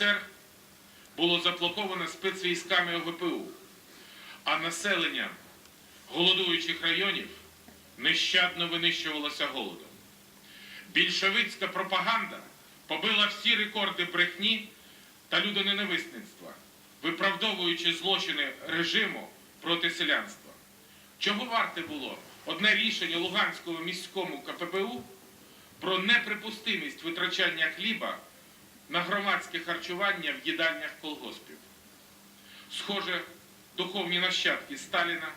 СРСР було заблоковано спецвійськами ОГПУ, а населення голодуючих районів нещадно винищувалося голодом. Більшовицька пропаганда побила всі рекорди брехні та людоненависництва, виправдовуючи злочини режиму проти селянства. Чого варте було одне рішення Луганського міському КППУ про неприпустимість витрачання хліба на громадське харчування в їдальнях колгоспів. Схоже, духовні нащадки Сталіна,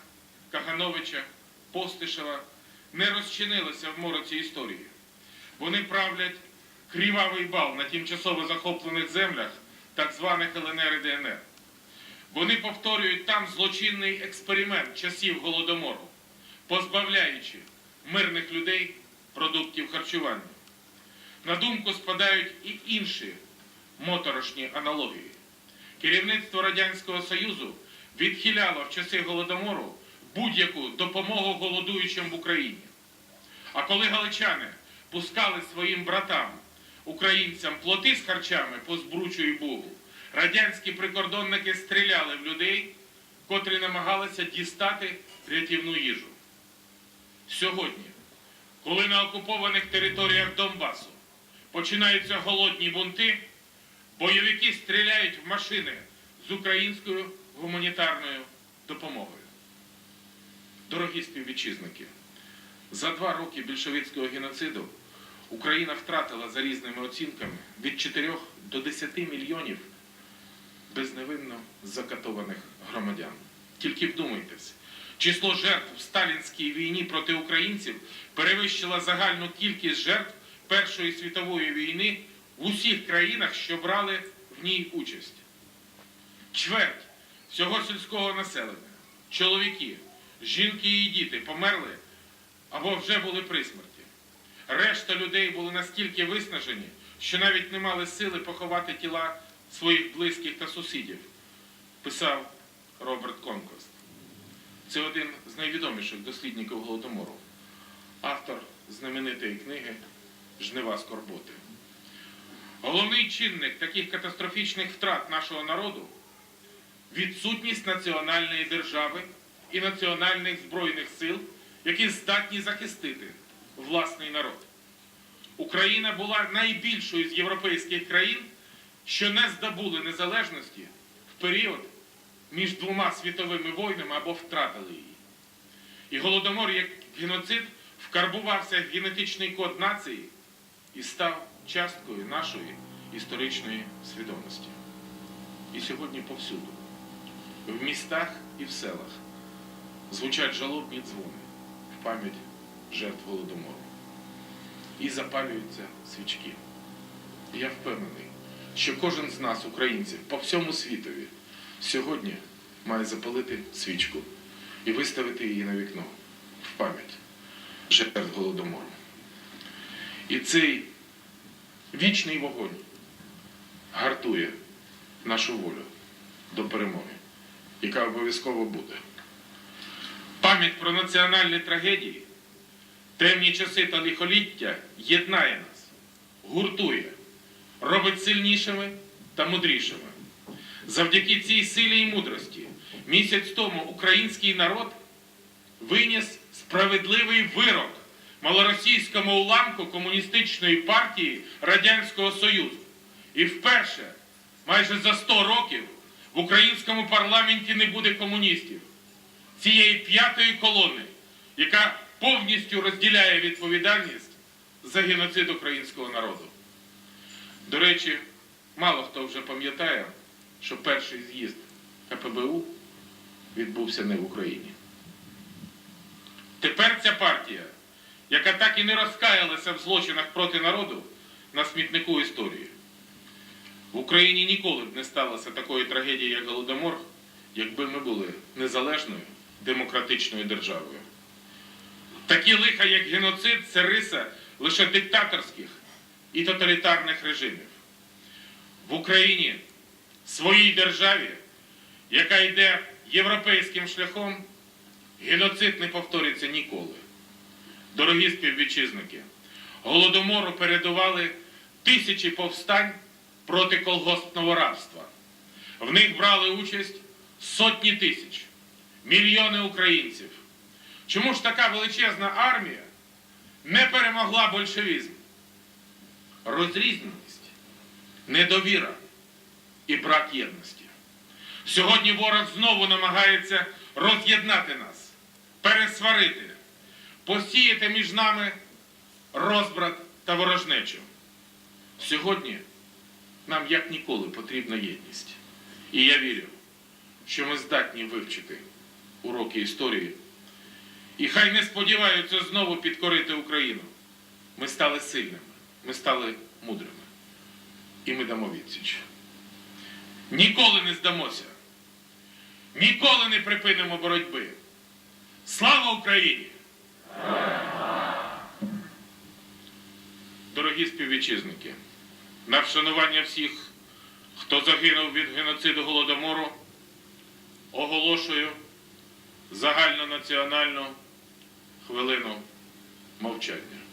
Кагановича, Постишева не розчинилися в мороці історії. Вони правлять крівавий бал на тимчасово захоплених землях так званих ЛНР і ДНР. Вони повторюють там злочинний експеримент часів голодомору, позбавляючи мирних людей продуктів харчування. На думку спадають і інші моторошні аналогії. Керівництво Радянського Союзу відхиляло в часи голодомору будь-яку допомогу голодуючим в Україні. А коли галичани пускали своїм братам, українцям плоти з харчами по збручу і бугу, радянські прикордонники стріляли в людей, котрі намагалися дістати рятівну їжу. Сьогодні, коли на окупованих територіях Донбасу починаються голодні бунти, бойовики стріляють в машини з українською гуманітарною допомогою. Дорогі співвітчизники, за два роки більшовицького геноциду Україна втратила за різними оцінками від 4 до 10 мільйонів безневинно закатованих громадян. Тільки вдумайтесь, число жертв в сталінській війні проти українців перевищило загальну кількість жертв Першої світової війни в усіх країнах, що брали в ній участь. Чверть всього сільського населення, чоловіки, жінки і діти померли або вже були при смерті. Решта людей були настільки виснажені, що навіть не мали сили поховати тіла своїх близьких та сусідів, писав Роберт Конкост. Це один з найвідоміших дослідників Голодомору, автор знаменитої книги Жнива скорботи. Головний чинник таких катастрофічних втрат нашого народу відсутність національної держави і національних збройних сил, які здатні захистити власний народ. Україна була найбільшою з європейських країн, що не здобули незалежності в період між двома світовими війнами або втратили її. І голодомор як геноцид вкарбувався в генетичний код нації і став часткою нашої історичної свідомості. І сьогодні повсюду, в містах і в селах, звучать жалобні дзвони в пам'ять жертв голодомору. І запалюються свічки. Я впевнений, що кожен з нас, українців, по всьому світові, сьогодні має запалити свічку і виставити її на вікно в пам'ять жертв голодомору. І цей вічний вогонь гартує нашу волю до перемоги, яка обов'язково буде. Пам'ять про національні трагедії, темні часи та лихоліття єднає нас, гуртує, робить сильнішими та мудрішими. Завдяки цій силі і мудрості місяць тому український народ виніс справедливий вирок малоросійському уламку комуністичної партії Радянського Союзу. І вперше, майже за 100 років, в українському парламенті не буде комуністів. Цієї п'ятої колони, яка повністю розділяє відповідальність за геноцид українського народу. До речі, мало хто вже пам'ятає, що перший з'їзд КПБУ відбувся не в Україні. Тепер ця партія, яка так і не розкаялася в злочинах проти народу, на смітнику історії. В Україні ніколи б не сталося такої трагедії, як Голодомор, якби ми були незалежною демократичною державою. Такі лиха, як геноцид, це риса лише диктаторських і тоталітарних режимів. В Україні, своїй державі, яка йде європейським шляхом, геноцид не повториться ніколи. Дорогі співвітчизники, голодомору передували тисячі повстань проти колгоспного рабства. В них брали участь сотні тисяч, мільйони українців. Чому ж така величезна армія не перемогла большевізм? Розрізненість, недовіра і брак єдності. Сьогодні ворог знову намагається роз'єднати нас, пересварити, посіяти між нами розбрат та ворожнечу. Сьогодні нам як ніколи потрібна єдність. І я вірю, що ми здатні вивчити уроки історії. І хай не сподіваються знову підкорити Україну. Ми стали сильними, ми стали мудрими. І ми дамо відсіч. Ніколи не здамося. Ніколи не припинимо боротьби. Слава Україні! Дорогі співвітчизники, на вшанування всіх, хто загинув від геноциду Голодомору, оголошую загальнонаціональну хвилину мовчання.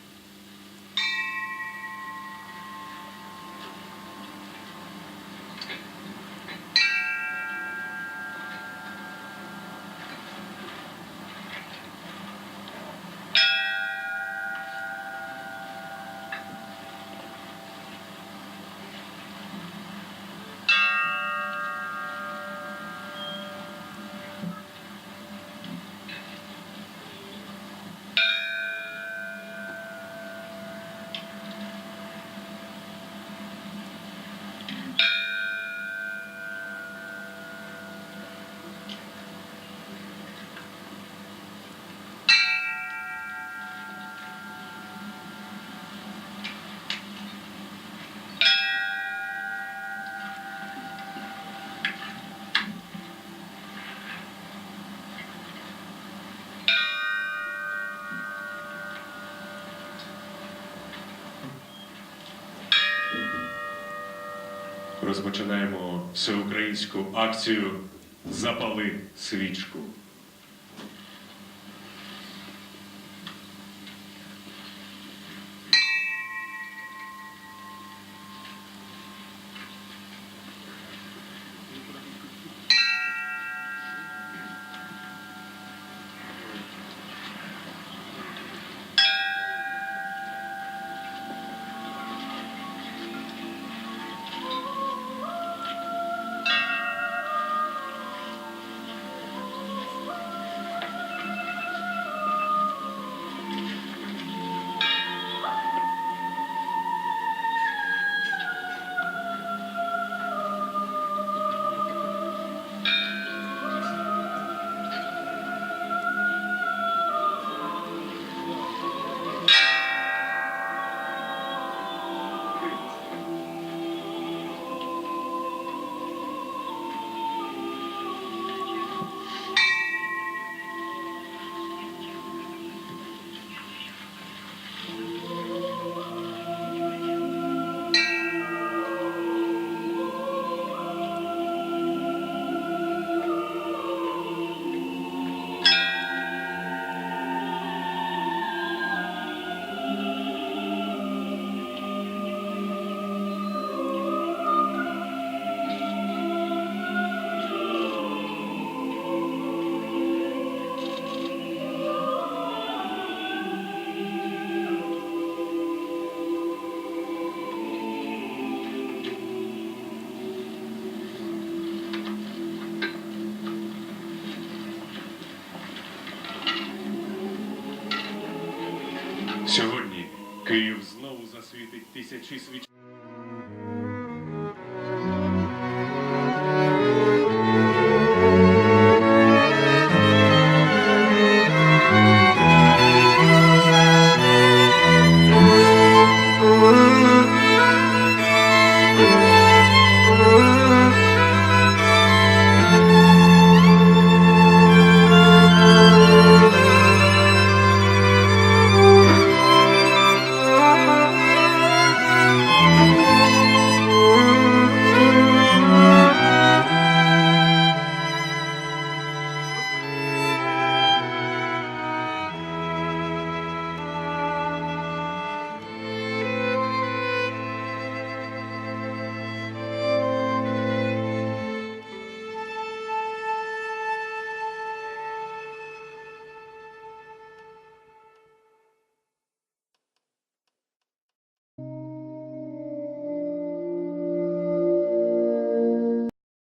Розпочинаємо всеукраїнську акцію Запали свічку. Сьогодні Київ знову засвітить тисячі свіч.